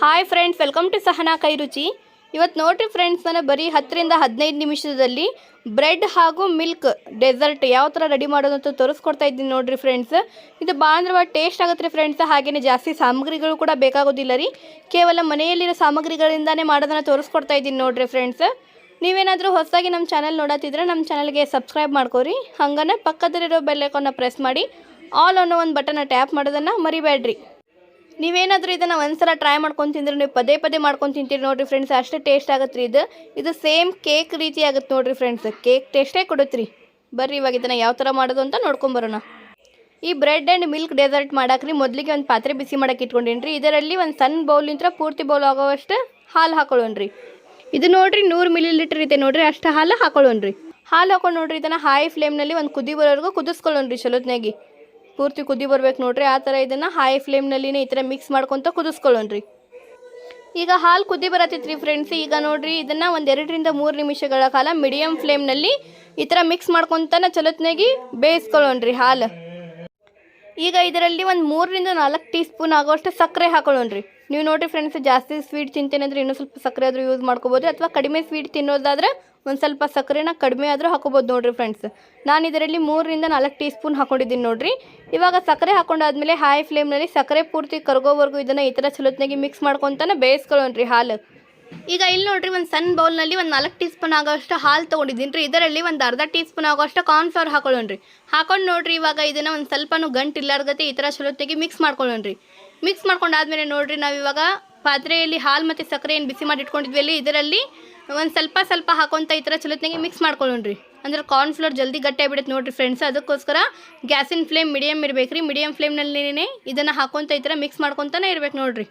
Hi friends welcome to Sahana Kai Ruchi ಇವತ್ತು ನೋಡ್ರಿ friends ನಾನು ಬರೀ ಹತ್ತರಿಂದ ಹದಿನೈದು ನಿಮಿಷದಲ್ಲಿ ಬ್ರೆಡ್ ಹಾಗೂ ಮಿಲ್ಕ್ ಡೆಸರ್ಟ್ ಯಾವ ಥರ ರೆಡಿ ಮಾಡೋದು ಅಂತ ತೋರಿಸ್ಕೊಡ್ತಾ ಇದ್ದೀನಿ ನೋಡಿರಿ ಫ್ರೆಂಡ್ಸ್ ಇದು ಭಾಳ ಅಂದ್ರೆ ಟೇಸ್ಟ್ ಆಗುತ್ತೆ ರೀ ಫ್ರೆಂಡ್ಸ್ ಹಾಗೆಯೇ ಜಾಸ್ತಿ ಸಾಮಗ್ರಿಗಳು ಕೂಡ ಬೇಕಾಗೋದಿಲ್ಲ ರೀ. ಕೇವಲ ಮನೆಯಲ್ಲಿರೋ ಸಾಮಗ್ರಿಗಳಿಂದಾನೇ ಮಾಡೋದನ್ನು ತೋರಿಸ್ಕೊಡ್ತಾ ಇದ್ದೀನಿ ನೋಡಿರಿ ಫ್ರೆಂಡ್ಸ್ ನೀವೇನಾದರೂ ಹೊಸದಾಗಿ ನಮ್ಮ ಚಾನಲ್ ನೋಡತ್ತಿದ್ರೆ ನಮ್ಮ ಚಾನಲ್ಗೆ ಸಬ್ಸ್ಕ್ರೈಬ್ ಮಾಡ್ಕೋರಿ. ಹಂಗನೆ ಪಕ್ಕದಲ್ಲಿರೋ ಬೆಲ್ಲೈಕನ್ನ ಪ್ರೆಸ್ ಮಾಡಿ ಆಲ್ ಅನ್ನೋ ಒಂದು ಬಟನ್ನ ಟ್ಯಾಪ್ ಮಾಡೋದನ್ನು ಮರಿಬೇಡ್ರಿ. ನೀವೇನಾದರೂ ಇದನ್ನು ಒಂದ್ಸಲ ಟ್ರೈ ಮಾಡ್ಕೊಂಡು ತಿಂದ್ರೆ ನೀವು ಪದೇ ಪದೇ ಮಾಡ್ಕೊಂಡು ತಿಂತೀರಿ ನೋಡಿರಿ ಫ್ರೆಂಡ್ಸ್ ಅಷ್ಟೇ ಟೇಸ್ಟ್ ಆಗುತ್ತೆ ರೀ ಇದು. ಇದು ಸೇಮ್ ಕೇಕ್ ರೀತಿ ಆಗುತ್ತೆ ನೋಡಿರಿ ಫ್ರೆಂಡ್ಸ್ ಕೇಕ್ ಟೇಸ್ಟೇ ಕೊಡುತ್ತೆ ರೀ ಬರ್ರಿ ಇವಾಗ ಇದನ್ನು ಯಾವ ಥರ ಮಾಡೋದು ಅಂತ ನೋಡ್ಕೊಂಬರೋಣ ಈ ಬ್ರೆಡ್ ಆ್ಯಂಡ್ ಮಿಲ್ಕ್ ಡೆಸರ್ಟ್ ಮಾಡಾಕ್ರಿ ಮೊದಲಿಗೆ ಒಂದು ಪಾತ್ರೆ ಬಿಸಿ ಮಾಡಕ್ಕೆ ಇಟ್ಕೊಂಡೇನಿ ರೀ ಇದರಲ್ಲಿ ಒಂದು ಸಣ್ಣ ಬೌಲಿಂತ್ರ ಪೂರ್ತಿ ಬೌಲ್ ಆಗೋವಷ್ಟು ಹಾಲು ಹಾಕೊಳ್ಳೋಣ್ರಿ ಇದು ನೋಡಿರಿ ನೂರು ಮಿಲಿ ಲೀಟರ್ ಇದೆ ನೋಡಿರಿ, ಅಷ್ಟು ಹಾಲು ಹಾಕೊಳ್ಳೋಣ್ರಿ ಹಾಲು ಹಾಕೊಂಡು ನೋಡ್ರಿ ಇದನ್ನು ಹೈ ಫ್ಲೇಮ್ನಲ್ಲಿ ಒಂದು ಕುದಿ ಬರೋವರೆಗೂ ಕುದಿಸ್ಕೊಳ್ಳೋಣ್ರಿ ಚಲೋತ್ನಾಗಿ. ಪೂರ್ತಿ ಕುದಿ ಬರ್ಬೇಕು ನೋಡ್ರಿ. ಆ ಥರ ಇದನ್ನು ಹೈ ಫ್ಲೇಮ್ನಲ್ಲಿನೇ ಈ ಥರ ಮಿಕ್ಸ್ ಮಾಡ್ಕೊತ ಕುದಿಸ್ಕೊಳ್ಳೋಣ್ರಿ. ಈಗ ಹಾಲು ಕುದಿ ಬರತ್ತೈತ್ರಿ ಫ್ರೆಂಡ್ಸ್ ಈಗ ನೋಡ್ರಿ ಇದನ್ನು ಒಂದು ಎರಡರಿಂದ ಮೂರು ನಿಮಿಷಗಳ ಕಾಲ ಮೀಡಿಯಮ್ ಫ್ಲೇಮ್ನಲ್ಲಿ ಈ ಥರ ಮಿಕ್ಸ್ ಮಾಡ್ಕೊತಾನೆ ಚಲೋತ್ನಾಗಿ ಬೇಯಿಸ್ಕೊಳ್ಳೋಣ್ರಿ ಹಾಲು. ಈಗ ಇದರಲ್ಲಿ ಒಂದು ಮೂರರಿಂದ ನಾಲ್ಕು ಟೀ ಸ್ಪೂನ್ ಆಗೋಷ್ಟು ಸಕ್ಕರೆ ಹಾಕೊಳ್ಳೋಣ್ರಿ. ನೀವು ನೋಡಿರಿ ಫ್ರೆಂಡ್ಸ್ ಜಾಸ್ತಿ ಸ್ವೀಟ್ ತಿಂತೇನೆ ಅಂದರೆ ಇನ್ನೂ ಸ್ವಲ್ಪ ಸಕ್ಕರೆ ಆದರೂ ಯೂಸ್ ಮಾಡ್ಕೋಬೋದು. ಅಥವಾ ಕಡಿಮೆ ಸ್ವೀಟ್ ತಿನ್ನೋದಾದ್ರೆ ಒಂದು ಸ್ವಲ್ಪ ಸಕ್ಕರೆನ ಕಡಿಮೆ ಆದರೂ ಹಾಕೋಬೋದು ನೋಡಿರಿ ಫ್ರೆಂಡ್ಸ್ ನಾನು ಇದರಲ್ಲಿ ಮೂರರಿಂದ ನಾಲ್ಕು ಟೀ ಸ್ಪೂನ್ ಹಾಕೊಂಡಿದ್ದೀನಿ ನೋಡಿರಿ. ಇವಾಗ ಸಕ್ಕರೆ ಹಾಕೊಂಡಾದ್ಮೇಲೆ ಹೈ ಫ್ಲೇಮ್ನಲ್ಲಿ ಸಕ್ಕರೆ ಪೂರ್ತಿ ಕರ್ಗೋವರೆಗೂ ಇದನ್ನು ಈ ಥರ ಚಲೋತ್ನಾಗಿ ಮಿಕ್ಸ್ ಮಾಡ್ಕೊತಾನೆ ಬೇಯಿಸ್ಕೊಳ್ಳೋಣ್ರಿ ಹಾಲು. ಈಗ ಇಲ್ಲಿ ನೋಡ್ರಿ ಒಂದು ಸಣ್ಣ ಬೌಲ್ನಲ್ಲಿ ಒಂದು ನಾಲ್ಕು ಟೀ ಸ್ಪೂನ್ ಆಗೋಷ್ಟು ಹಾಲು ತೊಗೊಂಡಿದ್ದೀನಿ ರೀ. ಇದರಲ್ಲಿ ಒಂದು ಅರ್ಧ ಟೀ ಸ್ಪೂನ್ ಆಗೋಷ್ಟು ಕಾರ್ನ್ಫ್ಲವರ್ ಹಾಕೊಳ್ಳೋಣ್ರಿ. ಹಾಕೊಂಡು ನೋಡಿರಿ ಇವಾಗ ಇದನ್ನು ಒಂದು ಸ್ವಲ್ಪನೂ ಗಂಟು ಇಲ್ಲಾರ್ಗತೆ ಈ ಥರ ಚಲೋತ್ನಾಗಿ ಮಿಕ್ಸ್ ಮಾಡ್ಕೊಳ್ಳೋಣ್ರಿ. ಮಿಕ್ಸ್ ಮಾಡ್ಕೊಂಡಾದ್ಮೇಲೆ ನೋಡ್ರಿ, ನಾವು ಇವಾಗ ಪಾತ್ರೆಯಲ್ಲಿ ಹಾಲು ಮತ್ತು ಸಕ್ಕರೆ ಏನು ಬಿಸಿ ಮಾಡಿ ಇಟ್ಕೊಂಡಿದ್ವಿ ಇದರಲ್ಲಿ ಒಂದು ಸ್ವಲ್ಪ ಸ್ವಲ್ಪ ಹಾಕೊಂತ ಈ ಥರ ಚಲೋತ್ನಾಗೆ ಮಿಕ್ಸ್ ಮಾಡ್ಕೊಳ್ಳೋಣ್ರಿ. ಅಂದ್ರೆ ಕಾರ್ನ್ಫ್ಲೋರ್ ಜಲ್ದಿ ಗಟ್ಟಿ ಆಗ್ಬಿಡುತ್ತೆ ನೋಡ್ರಿ ಫ್ರೆಂಡ್ಸ್ ಅದಕ್ಕೋಸ್ಕರ ಗ್ಯಾಸಿನ ಫ್ಲೇಮ್ ಮೀಡಿಯಮ್ ಇರಬೇಕು ರೀ ಮೀಡಿಯಮ್ ಫ್ಲೇಮ್ನಲ್ಲಿನೇ ಇದನ್ನು ಹಾಕೊಂತ ಈ ಥರ ಮಿಕ್ಸ್ ಮಾಡ್ಕೊತಾನೆ ಇರ್ಬೇಕು ನೋಡ್ರಿ.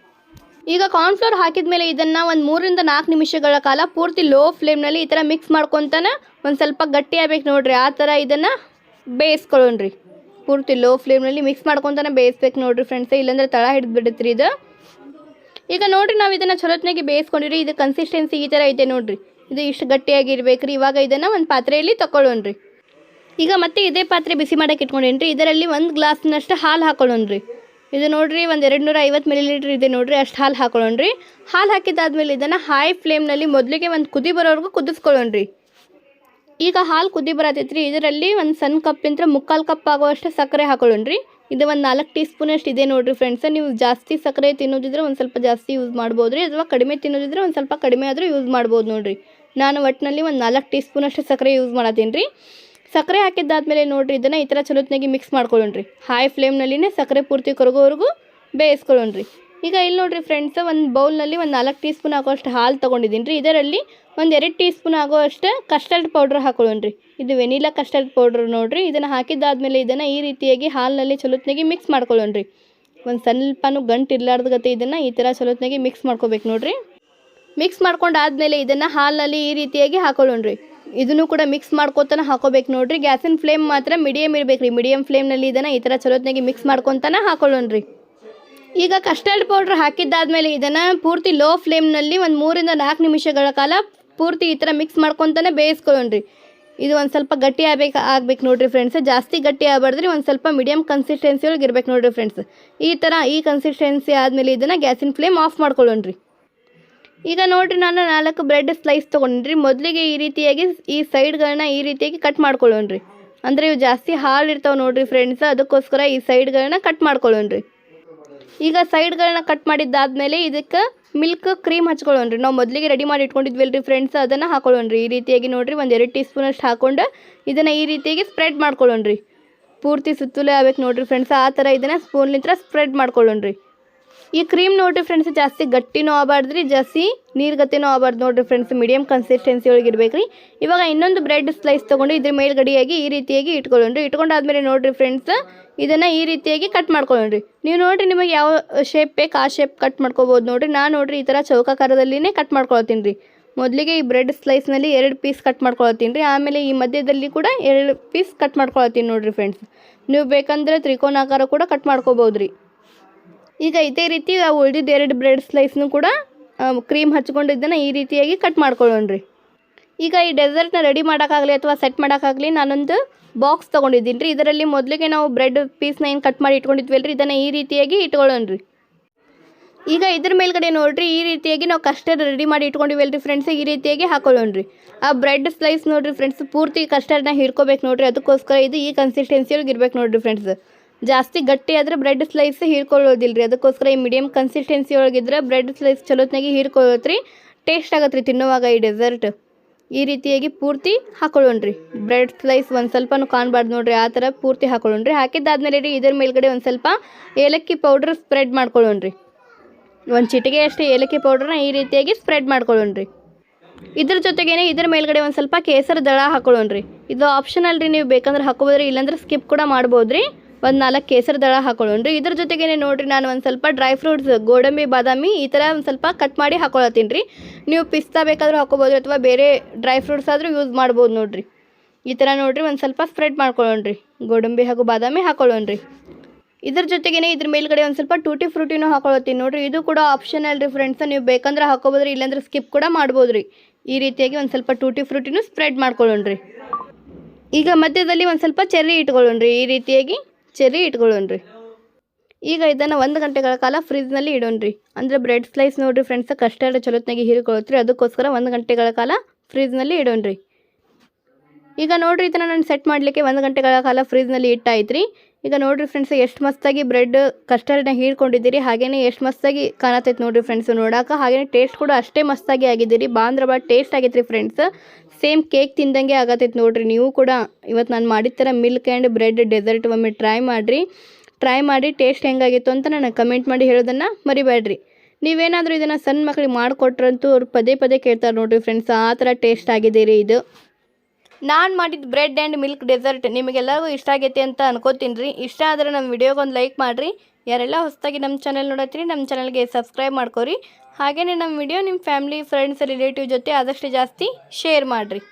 ಈಗ ಕಾರ್ನ್ಫ್ಲೋರ್ ಹಾಕಿದ ಮೇಲೆ ಇದನ್ನು ಒಂದು ಮೂರರಿಂದ ನಾಲ್ಕು ನಿಮಿಷಗಳ ಕಾಲ ಪೂರ್ತಿ ಲೋ ಫ್ಲೇಮ್ನಲ್ಲಿ ಈ ಥರ ಮಿಕ್ಸ್ ಮಾಡ್ಕೊತಾನೆ ಒಂದು ಸ್ವಲ್ಪ ಗಟ್ಟಿ ಆಗ್ಬೇಕು ನೋಡ್ರಿ. ಆ ಥರ ಇದನ್ನು ಬೇಯಿಸ್ಕೊಳ್ಳೋಣ್ರಿ. ಪೂರ್ತಿ ಲೋ ಫ್ಲೇಮ್ನಲ್ಲಿ ಮಿಕ್ಸ್ ಮಾಡ್ಕೊತಾನೆ ಬೇಯಿಸ್ಬೇಕು ನೋಡಿರಿ ಫ್ರೆಂಡ್ಸ್ ಇಲ್ಲಾಂದ್ರೆ ತಳ ಹಿಡಿದು ಬಿಡುತ್ತೆ ಇದು. ಈಗ ನೋಡಿರಿ ನಾವು ಇದನ್ನು ಚಲೋತ್ನಾಗಿ ಬೇಯಿಸ್ಕೊಂಡಿರಿ. ಇದು ಕನ್ಸಿಸ್ಟೆನ್ಸಿ ಈ ಥರ ಐತೆ ನೋಡಿರಿ. ಇದು ಇಷ್ಟು ಗಟ್ಟಿಯಾಗಿರ್ಬೇಕು ರೀ ಇವಾಗ ಇದನ್ನು ಒಂದು ಪಾತ್ರೆಯಲ್ಲಿ ತಗೊಳ್ಳೋಣ್ರಿ ಈಗ ಮತ್ತೆ ಇದೇ ಪಾತ್ರೆ ಬಿಸಿ ಮಾಡಕ್ಕೆ ಇಟ್ಕೊಂಡೇನ್ರಿ. ಇದರಲ್ಲಿ ಒಂದು ಗ್ಲಾಸ್ನಷ್ಟು ಹಾಲು ಹಾಕೊಳ್ಳೋಣ್ರಿ. ಇದು ನೋಡಿರಿ ಒಂದು ಎರಡು ನೂರ ಐವತ್ತು ಮಿಲಿ ಲೀಟ್ರ್ ಇದೆ ನೋಡಿರಿ. ಅಷ್ಟು ಹಾಲು ಹಾಕೊಳ್ಳೋಣ್ರಿ. ಹಾಲು ಹಾಕಿದ್ದಾದ್ಮೇಲೆ ಇದನ್ನು ಹೈ ಫ್ಲೇಮ್ನಲ್ಲಿ ಮೊದಲಿಗೆ ಒಂದು ಕುದಿ ಬರೋವರೆಗೂ ಕುದಿಸ್ಕೊಳ್ಳೋಣ್ರಿ. ಈಗ ಹಾಲು ಕುದಿ ಬರತೈತ್ರಿ. ಇದರಲ್ಲಿ ಒಂದು ಸಣ್ಣ ಕಪ್ಪಿಂತ್ರ ಮುಕ್ಕಾಲು ಕಪ್ ಆಗುವಷ್ಟು ಸಕ್ಕರೆ ಹಾಕೊಳ್ಳೋಣ್ರಿ. ಇದು ಒಂದು ನಾಲ್ಕು ಟೀ ಸ್ಪೂನ್ ಅಷ್ಟು ಇದೆ ನೋಡಿರಿ ಫ್ರೆಂಡ್ಸ್ ನೀವು ಜಾಸ್ತಿ ಸಕ್ಕರೆ ತಿನ್ನೋದಿದ್ರೆ ಒಂದು ಸ್ವಲ್ಪ ಜಾಸ್ತಿ ಯೂಸ್ ಮಾಡ್ಬೋದು ರೀ ಅಥವಾ ಕಡಿಮೆ ತಿನ್ನೋದಿದ್ರೆ ಒಂದು ಸ್ವಲ್ಪ ಕಡಿಮೆ ಆದರೂ ಯೂಸ್ ಮಾಡ್ಬೋದು ನೋಡಿರಿ. ನಾನು ಒಟ್ಟಿನಲ್ಲಿ ಒಂದು ನಾಲ್ಕು ಟೀ ಸ್ಪೂನ್ ಅಷ್ಟು ಸಕ್ಕರೆ ಯೂಸ್ ಮಾಡತ್ತೀನಿ ರೀ. ಸಕ್ಕರೆ ಹಾಕಿದ್ದಾದ್ಮೇಲೆ ನೋಡಿರಿ ಇದನ್ನು ಈ ಥರ ಚಲೋತ್ನಾಗಿ ಮಿಕ್ಸ್ ಮಾಡ್ಕೊಳ್ಳೋಣ್ರಿ. ಹೈ ಫ್ಲೇಮ್ನಲ್ಲಿನೇ ಸಕ್ಕರೆ ಪೂರ್ತಿ ಕರಗೋವರೆಗೂ ಬೇಯಿಸ್ಕೊಳ್ಳೋಣ್ರಿ. ಈಗ ಇಲ್ಲಿ ನೋಡ್ರಿ ಫ್ರೆಂಡ್ಸ್ ಒಂದು ಬೌಲ್ನಲ್ಲಿ ಒಂದು ನಾಲ್ಕು ಟೀ ಸ್ಪೂನ್ ಆಗೋಷ್ಟು ಹಾಲು ತೊಗೊಂಡಿದ್ದೀನಿ ರೀ ಇದರಲ್ಲಿ ಒಂದು ಎರಡು ಟೀ ಸ್ಪೂನ್ ಆಗೋಷ್ಟು ಕಸ್ಟರ್ಡ್ ಪೌಡ್ರ್ ಹಾಕೊಳ್ಳೋಣ್ರಿ. ಇದು ವೆನಿಲಾ ಕಸ್ಟರ್ಡ್ ಪೌಡ್ರ್ ನೋಡಿರಿ. ಇದನ್ನು ಹಾಕಿದ್ದಾದ್ಮೇಲೆ ಇದನ್ನು ಈ ರೀತಿಯಾಗಿ ಹಾಲಿನಲ್ಲಿ ಚಲೋತ್ನಾಗಿ ಮಿಕ್ಸ್ ಮಾಡ್ಕೊಳ್ಳೋಣ ರೀ ಒಂದು ಸ್ವಲ್ಪನೂ ಗಂಟು ಇರಲಾರ್ದ ಗತೆ ಇದನ್ನು ಈ ಥರ ಚಲೋತ್ನಾಗಿ ಮಿಕ್ಸ್ ಮಾಡ್ಕೋಬೇಕು ನೋಡಿರಿ. ಮಿಕ್ಸ್ ಮಾಡ್ಕೊಂಡಾದ್ಮೇಲೆ ಇದನ್ನು ಹಾಲಿನಲ್ಲಿ ಈ ರೀತಿಯಾಗಿ ಹಾಕೊಳ್ಳೋಣ್ರಿ. ಇದನ್ನು ಕೂಡ ಮಿಕ್ಸ್ ಮಾಡ್ಕೊತಾನೆ ಹಾಕೋಬೇಕು ನೋಡಿರಿ. ಗ್ಯಾಸಿನ ಫ್ಲೇಮ್ ಮಾತ್ರ ಮೀಡಿಯಮ್ ಇರಬೇಕು ರೀ ಮೀಡಿಯಮ್ ಫ್ಲೇಮ್ನಲ್ಲಿ ಇದನ್ನು ಈ ಥರ ಚಲೋತ್ನಾಗಿ ಮಿಕ್ಸ್ ಮಾಡ್ಕೊತಾನೆ ಹಾಕೊಳ್ಳೋಣ್ರಿ. ಈಗ ಕಸ್ಟರ್ಡ್ ಪೌಡ್ರ್ ಹಾಕಿದ್ದಾದ್ಮೇಲೆ ಇದನ್ನು ಪೂರ್ತಿ ಲೋ ಫ್ಲೇಮ್ನಲ್ಲಿ ಒಂದು ಮೂರಿಂದ ನಾಲ್ಕು ನಿಮಿಷಗಳ ಕಾಲ ಪೂರ್ತಿ ಈ ಥರ ಮಿಕ್ಸ್ ಮಾಡ್ಕೊತಾನೆ ಬೇಯಿಸ್ಕೊಳ್ಳೋಣ್ರಿ ಇದು ಒಂದು ಸ್ವಲ್ಪ ಗಟ್ಟಿ ಆಗ್ಬೇಕು ಆಗ್ಬೇಕು ನೋಡಿರಿ ಫ್ರೆಂಡ್ಸ್ ಜಾಸ್ತಿ ಗಟ್ಟಿ ಆಗಬಾರ್ದ್ರಿ, ಒಂದು ಸ್ವಲ್ಪ ಮೀಡಿಯಮ್ ಕನ್ಸಿಸ್ಟೆನ್ಸಿ ಒಳಗೆ ಇರ್ಬೇಕು ನೋಡಿರಿ ಫ್ರೆಂಡ್ಸ್ ಈ ಥರ ಈ ಕನ್ಸಿಸ್ಟೆನ್ಸಿ ಆದಮೇಲೆ ಇದನ್ನು ಗ್ಯಾಸಿನ ಫ್ಲೇಮ್ ಆಫ್ ಮಾಡ್ಕೊಳ್ಳೋಣ್ರಿ. ಈಗ ನೋಡಿರಿ ನಾನು ನಾಲ್ಕು ಬ್ರೆಡ್ ಸ್ಲೈಸ್ ತೊಗೊಂಡ್ರಿ. ಮೊದಲಿಗೆ ಈ ರೀತಿಯಾಗಿ ಈ ಸೈಡ್ಗಳನ್ನ ಈ ರೀತಿಯಾಗಿ ಕಟ್ ಮಾಡ್ಕೊಳ್ಳೋಣ್ರಿ. ಅಂದರೆ ಇವು ಜಾಸ್ತಿ ಹಾಳು ಇರ್ತಾವೆ ನೋಡ್ರಿ ಫ್ರೆಂಡ್ಸ್ ಅದಕ್ಕೋಸ್ಕರ ಈ ಸೈಡ್ಗಳನ್ನ ಕಟ್ ಮಾಡ್ಕೊಳ್ಳೋಣ್ರಿ. ಈಗ ಸೈಡ್ಗಳನ್ನ ಕಟ್ ಮಾಡಿದ್ದಾದ್ಮೇಲೆ ಇದಕ್ಕೆ ಮಿಲ್ಕ್ ಕ್ರೀಮ್ ಹಚ್ಕೊಳ್ಳೋಣ್ರಿ. ನಾವು ಮೊದಲಿಗೆ ರೆಡಿ ಮಾಡಿ ಇಟ್ಕೊಂಡಿದ್ವಿಲ್ರಿ ಫ್ರೆಂಡ್ಸ್ ಅದನ್ನು ಹಾಕೊಳ್ಳೋಣ್ರಿ. ಈ ರೀತಿಯಾಗಿ ನೋಡಿರಿ, ಒಂದು ಎರಡು ಟೀ ಸ್ಪೂನ್ ಅಷ್ಟು ಹಾಕೊಂಡು ಇದನ್ನು ಈ ರೀತಿಯಾಗಿ ಸ್ಪ್ರೆಡ್ ಮಾಡ್ಕೊಳ್ಳೋಣ್ರಿ. ಪೂರ್ತಿ ಸುತ್ತಲೇ ಆಗ್ಬೇಕು ನೋಡಿರಿ ಫ್ರೆಂಡ್ಸ್ ಆ ಥರ ಇದನ್ನು ಸ್ಪೂನ್ಲಿಂತ್ರ ಸ್ಪ್ರೆಡ್ ಮಾಡ್ಕೊಳ್ಳೋಣ್ರಿ. ಈ ಕ್ರೀಮ್ ನೋಡ್ರಿ ಫ್ರೆಂಡ್ಸ್ ಜಾಸ್ತಿ ಗಟ್ಟಿನೂ ಆಗಬಾರ್ದು ರೀ ಜಾಸ್ತಿ ಗತಿನೂ ಆಗಬಾರ್ದು ನೋಡ್ರಿ ಫ್ರೆಂಡ್ಸ್ ಮೀಡಿಯಮ್ ಕನ್ಸಿಸ್ಟೆನ್ಸಿ ಒಳಗೆ ಇರ್ಬೇಕು ರೀ ಇವಾಗ ಇನ್ನೊಂದು ಬ್ರೆಡ್ ಸ್ಲೈಸ್ ತೊಗೊಂಡು ಇದ್ರ ಮೇಲ್ಗಡೆಯಾಗಿ ಈ ರೀತಿಯಾಗಿ ಇಟ್ಕೊಳ್ಳೋಣ್ರಿ. ಇಟ್ಕೊಂಡಾದ್ಮೇಲೆ ನೋಡ್ರಿ ಫ್ರೆಂಡ್ಸ್ ಇದನ್ನು ಈ ರೀತಿಯಾಗಿ ಕಟ್ ಮಾಡ್ಕೊಳ್ಳೋಣ್ರಿ. ನೀವು ನೋಡ್ರಿ ನಿಮಗೆ ಯಾವ ಶೇಪ್ ಬೇಕು, ಆ ಶೇಪ್ ಕಟ್ ಮಾಡ್ಕೋಬೋದು ನೋಡ್ರಿ. ನಾನು ನೋಡ್ರಿ ಈ ಥರ ಚೌಕಾಕಾರದಲ್ಲಿನೇ ಕಟ್ ಮಾಡ್ಕೊಳ್ತೀನಿ ರೀ. ಮೊದಲಿಗೆ ಈ ಬ್ರೆಡ್ ಸ್ಲೈಸ್ನಲ್ಲಿ ಎರಡು ಪೀಸ್ ಕಟ್ ಮಾಡ್ಕೊಳ್ತೀನಿ ರೀ. ಆಮೇಲೆ ಈ ಮಧ್ಯದಲ್ಲಿ ಕೂಡ ಎರಡು ಪೀಸ್ ಕಟ್ ಮಾಡ್ಕೊಳ್ತೀನಿ ನೋಡ್ರಿ ಫ್ರೆಂಡ್ಸ್ ನೀವು ಬೇಕಂದರೆ ತ್ರಿಕೋನಾಕಾರ ಕೂಡ ಕಟ್ ಮಾಡ್ಕೋಬೋದು ರೀ ಈಗ ಇದೇ ರೀತಿ ಆ ಉಳಿದಿದ್ದ ಎರಡು ಬ್ರೆಡ್ ಸ್ಲೈಸ್ನು ಕೂಡ ಕ್ರೀಮ್ ಹಚ್ಕೊಂಡಿದ್ದನ್ನು ಈ ರೀತಿಯಾಗಿ ಕಟ್ ಮಾಡ್ಕೊಳ್ಳೋಣ್ರಿ. ಈಗ ಈ ಡೆಸರ್ಟ್ನ ರೆಡಿ ಮಾಡೋಕ್ಕಾಗಲಿ ಅಥವಾ ಸೆಟ್ ಮಾಡೋಕ್ಕಾಗಲಿ ನಾನೊಂದು ಬಾಕ್ಸ್ ತೊಗೊಂಡಿದ್ದೀನಿ ರೀ ಇದರಲ್ಲಿ ಮೊದಲಿಗೆ ನಾವು ಬ್ರೆಡ್ ಪೀಸ್ನ ಏನು ಕಟ್ ಮಾಡಿ ಇಟ್ಕೊಂಡಿದ್ವಿ ಅಲ್ರಿ ಇದನ್ನು ಈ ರೀತಿಯಾಗಿ ಇಟ್ಕೊಳ್ಳೋಣ್ರಿ. ಈಗ ಇದ್ರ ಮೇಲ್ಗಡೆ ನೋಡ್ರಿ, ಈ ರೀತಿಯಾಗಿ ನಾವು ಕಸ್ಟರ್ಡ್ ರೆಡಿ ಮಾಡಿ ಇಟ್ಕೊಂಡಿವಲ್ರಿ ಫ್ರೆಂಡ್ಸ್ ಈ ರೀತಿಯಾಗಿ ಹಾಕೊಳ್ಳೋಣ್ರಿ. ಆ ಬ್ರೆಡ್ ಸ್ಲೈಸ್ ನೋಡ್ರಿ ಫ್ರೆಂಡ್ಸ್ ಪೂರ್ತಿ ಕಸ್ಟರ್ಡ್ನ ಹಿಡ್ಕೋಬೇಕು ನೋಡ್ರಿ, ಅದಕ್ಕೋಸ್ಕರ ಇದು ಈ ಕನ್ಸಿಸ್ಟೆನ್ಸಿಯೊಳಗೆ ಇರ್ಬೇಕು ನೋಡ್ರಿ ಫ್ರೆಂಡ್ಸ್ ಜಾಸ್ತಿ ಗಟ್ಟಿ ಆದರೆ ಬ್ರೆಡ್ ಸ್ಲೈಸ್ ಹೀರ್ಕೊಳ್ಳೋದಿಲ್ಲ ರೀ ಅದಕ್ಕೋಸ್ಕರ ಈ ಮೀಡಿಯಮ್ ಕನ್ಸಿಸ್ಟೆನ್ಸಿ ಒಳಗಿದ್ರೆ ಬ್ರೆಡ್ ಸ್ಲೈಸ್ ಚಲೋತ್ನಾಗಿ ಹೀರ್ಕೊಳ್ಳೋತ್ರಿ. ಟೇಸ್ಟ್ ಆಗತ್ತೆ ರೀ ತಿನ್ನುವಾಗ ಈ ಡೆಸರ್ಟ್ ಈ ರೀತಿಯಾಗಿ ಪೂರ್ತಿ ಹಾಕೊಳ್ಳೋಣ್ರಿ. ಬ್ರೆಡ್ ಸ್ಲೈಸ್ ಒಂದು ಸ್ವಲ್ಪನೂ ಕಾಣಬಾರ್ದು ನೋಡ್ರಿ, ಆ ಥರ ಪೂರ್ತಿ ಹಾಕೊಳ್ಳೋಣ್ರಿ. ಹಾಕಿದ್ದಾದ್ಮೇಲೆ ರೀ ಇದ್ರ ಮೇಲ್ಗಡೆ ಒಂದು ಸ್ವಲ್ಪ ಏಲಕ್ಕಿ ಪೌಡ್ರ್ ಸ್ಪ್ರೆಡ್ ಮಾಡ್ಕೊಳ್ಳೋಣ್ರಿ. ಒಂದು ಚಿಟಿಗೆ ಅಷ್ಟೇ ಏಲಕ್ಕಿ ಪೌಡ್ರನ್ನ ಈ ರೀತಿಯಾಗಿ ಸ್ಪ್ರೆಡ್ ಮಾಡ್ಕೊಳ್ಳೋಣ್ರಿ. ಇದ್ರ ಜೊತೆಗೇನೆ ಇದ್ರ ಮೇಲ್ಗಡೆ ಒಂದು ಸ್ವಲ್ಪ ಕೇಸರ ದಳ ಹಾಕೊಳ್ಳೋಣ್ರಿ. ಇದು ಆಪ್ಷನಲ್ ರೀ, ನೀವು ಬೇಕಂದ್ರೆ ಹಾಕೋಬೋದ್ರಿ, ಇಲ್ಲಾಂದ್ರೆ ಸ್ಕಿಪ್ ಕೂಡ ಮಾಡ್ಬೋದ್ರಿ. ಒಂದು ನಾಲ್ಕು ಕೇಸರಿ ದಳ ಹಾಕೊಳ್ಳೋಣ್ರಿ. ಇದ್ರ ಜೊತೆಗೇನೆ ನೋಡಿರಿ ನಾನು ಒಂದು ಸ್ವಲ್ಪ ಡ್ರೈ ಫ್ರೂಟ್ಸ್ ಗೋಡಂಬಿ, ಬಾದಾಮಿ ಈ ಥರ ಒಂದು ಸ್ವಲ್ಪ ಕಟ್ ಮಾಡಿ ಹಾಕೊಳತ್ತೀನಿ ರೀ ನೀವು ಪಿಸ್ತಾ ಬೇಕಾದರೂ ಹಾಕೋಬೋದು ಅಥವಾ ಬೇರೆ ಡ್ರೈ ಫ್ರೂಟ್ಸ್ ಆದರೂ ಯೂಸ್ ಮಾಡ್ಬೋದು ನೋಡಿರಿ. ಈ ಥರ ನೋಡಿರಿ ಒಂದು ಸ್ವಲ್ಪ ಸ್ಪ್ರೆಡ್ ಮಾಡ್ಕೊಳ್ಳೋಣ ರೀ ಗೋಡಂಬಿ ಹಾಗೂ ಬಾದಾಮಿ ಹಾಕೊಳ್ಳೋಣ ರೀ ಇದ್ರ ಜೊತೆಗೇನೆ ಇದ್ರ ಮೇಲ್ಗಡೆ ಒಂದು ಸ್ವಲ್ಪ ಟೂಟಿ ಫ್ರೂಟಿನೂ ಹಾಕೊಳತ್ತೀನಿ ನೋಡಿರಿ. ಇದು ಕೂಡ ಆಪ್ಷನಲ್ ರೀ ಫ್ರೆಂಡ್ಸ್ ನೀವು ಬೇಕಂದ್ರೆ ಹಾಕೋಬೋದ್ರಿ, ಇಲ್ಲಾಂದ್ರೆ ಸ್ಕಿಪ್ ಕೂಡ ಮಾಡ್ಬೋದು ರೀ ಈ ರೀತಿಯಾಗಿ ಒಂದು ಸ್ವಲ್ಪ ಟೂಟಿ ಫ್ರೂಟಿನೂ ಸ್ಪ್ರೆಡ್ ಮಾಡ್ಕೊಳ್ಳೋಣ ರೀ ಈಗ ಮಧ್ಯದಲ್ಲಿ ಒಂದು ಸ್ವಲ್ಪ ಚೆರ್ರಿ ಇಟ್ಕೊಳ್ಳೋಣ್ರಿ. ಈ ರೀತಿಯಾಗಿ ಚೆರ್ರಿ ಇಟ್ಕೊಳ್ಳೋಣ್ರಿ. ಈಗ ಇದನ್ನು ಒಂದು ಗಂಟೆಗಳ ಕಾಲ ಫ್ರಿಜ್ನಲ್ಲಿ ಇಡೋಣ್ರಿ. ಅಂದರೆ ಬ್ರೆಡ್ ಸ್ಲೈಸ್ ನೋಡಿರಿ ಫ್ರೆಂಡ್ಸ್ ಕಸ್ಟರ್ಡ್ ಚಲೋತ್ನಾಗಿ ಹೀರಿಕೊಳ್ಳುತ್ರಿ ಅದಕ್ಕೋಸ್ಕರ ಒಂದು ಗಂಟೆಗಳ ಕಾಲ ಫ್ರಿಜ್ನಲ್ಲಿ ಇಡೋಣ್ರಿ. ಈಗ ನೋಡಿರಿ ಇದನ್ನು ನಾನು ಸೆಟ್ ಮಾಡಲಿಕ್ಕೆ ಒಂದು ಗಂಟೆಗಳ ಕಾಲ ಫ್ರಿಜ್ನಲ್ಲಿ ಇಟ್ಟಾಯ್ತ್ರಿ. ಈಗ ನೋಡ್ರಿ ಫ್ರೆಂಡ್ಸ್ ಎಷ್ಟು ಮಸ್ತಾಗಿ ಬ್ರೆಡ್ ಕಸ್ಟರ್ಡ್ನ ಹೀರ್ಕೊಂಡಿದ್ದೀರಿ. ಹಾಗೆಯೇ ಎಷ್ಟು ಮಸ್ತಾಗಿ ಕಾಣತೈತೆ ನೋಡಿರಿ ಫ್ರೆಂಡ್ಸ್ ನೋಡೋಕೆ. ಹಾಗೆಯೇ ಟೇಸ್ಟ್ ಕೂಡ ಅಷ್ಟೇ ಮಸ್ತಾಗಿ ಆಗಿದ್ದೀರಿ. ಬಾಂದ್ರ ಭಾಳ ಟೇಸ್ಟ್ ಆಗೈತ್ರಿ ಫ್ರೆಂಡ್ಸ್ ಸೇಮ್ ಕೇಕ್ ತಿಂದಂಗೆ ಆಗತೈತೆ ನೋಡಿರಿ. ನೀವು ಕೂಡ ಇವತ್ತು ನಾನು ಮಾಡಿದ ಥರ ಮಿಲ್ಕ್ ಆ್ಯಂಡ್ ಬ್ರೆಡ್ ಡೆಸರ್ಟ್ ಒಮ್ಮೆ ಟ್ರೈ ಮಾಡಿರಿ. ಟ್ರೈ ಮಾಡಿ ಟೇಸ್ಟ್ ಹೆಂಗಾಗಿತ್ತು ಅಂತ ನನಗೆ ಕಮೆಂಟ್ ಮಾಡಿ ಹೇಳೋದನ್ನು ಮರಿಬೇಡ್ರಿ. ನೀವೇನಾದರೂ ಇದನ್ನು ಸಣ್ಣ ಮಕ್ಳಿಗೆ ಮಾಡಿಕೊಟ್ರಂತೂ ಅವ್ರು ಪದೇ ಪದೇ ಕೇಳ್ತಾರೆ ನೋಡಿರಿ ಫ್ರೆಂಡ್ಸ್ ಆ ಥರ ಟೇಸ್ಟ್ ಆಗಿದೆ ರೀ ಇದು. ನಾನು ಮಾಡಿದ ಬ್ರೆಡ್ ಆ್ಯಂಡ್ ಮಿಲ್ಕ್ ಡೆಸರ್ಟ್ ನಿಮಗೆಲ್ಲರಿಗೂ ಇಷ್ಟ ಆಗೈತೆ ಅಂತ ಅನ್ಕೋತೀನಿ ರೀ. ಇಷ್ಟ ಆದರೆ ನಮ್ಮ ವಿಡಿಯೋಗೊಂದು ಲೈಕ್ ಮಾಡಿರಿ. ಯಾರೆಲ್ಲ ಹೊಸದಾಗಿ ನಮ್ಮ ಚಾನಲ್ ನೋಡತ್ತೀರಿ, ನಮ್ಮ ಚಾನಲ್ಗೆ ಸಬ್ಸ್ಕ್ರೈಬ್ ಮಾಡ್ಕೊರಿ. ಹಾಗೆಯೇ ನಮ್ಮ ವಿಡಿಯೋ ನಿಮ್ಮ ಫ್ಯಾಮಿಲಿ ಫ್ರೆಂಡ್ಸ್ ರಿಲೇಟಿವ್ ಜೊತೆ ಆದಷ್ಟು ಜಾಸ್ತಿ ಶೇರ್ ಮಾಡಿರಿ.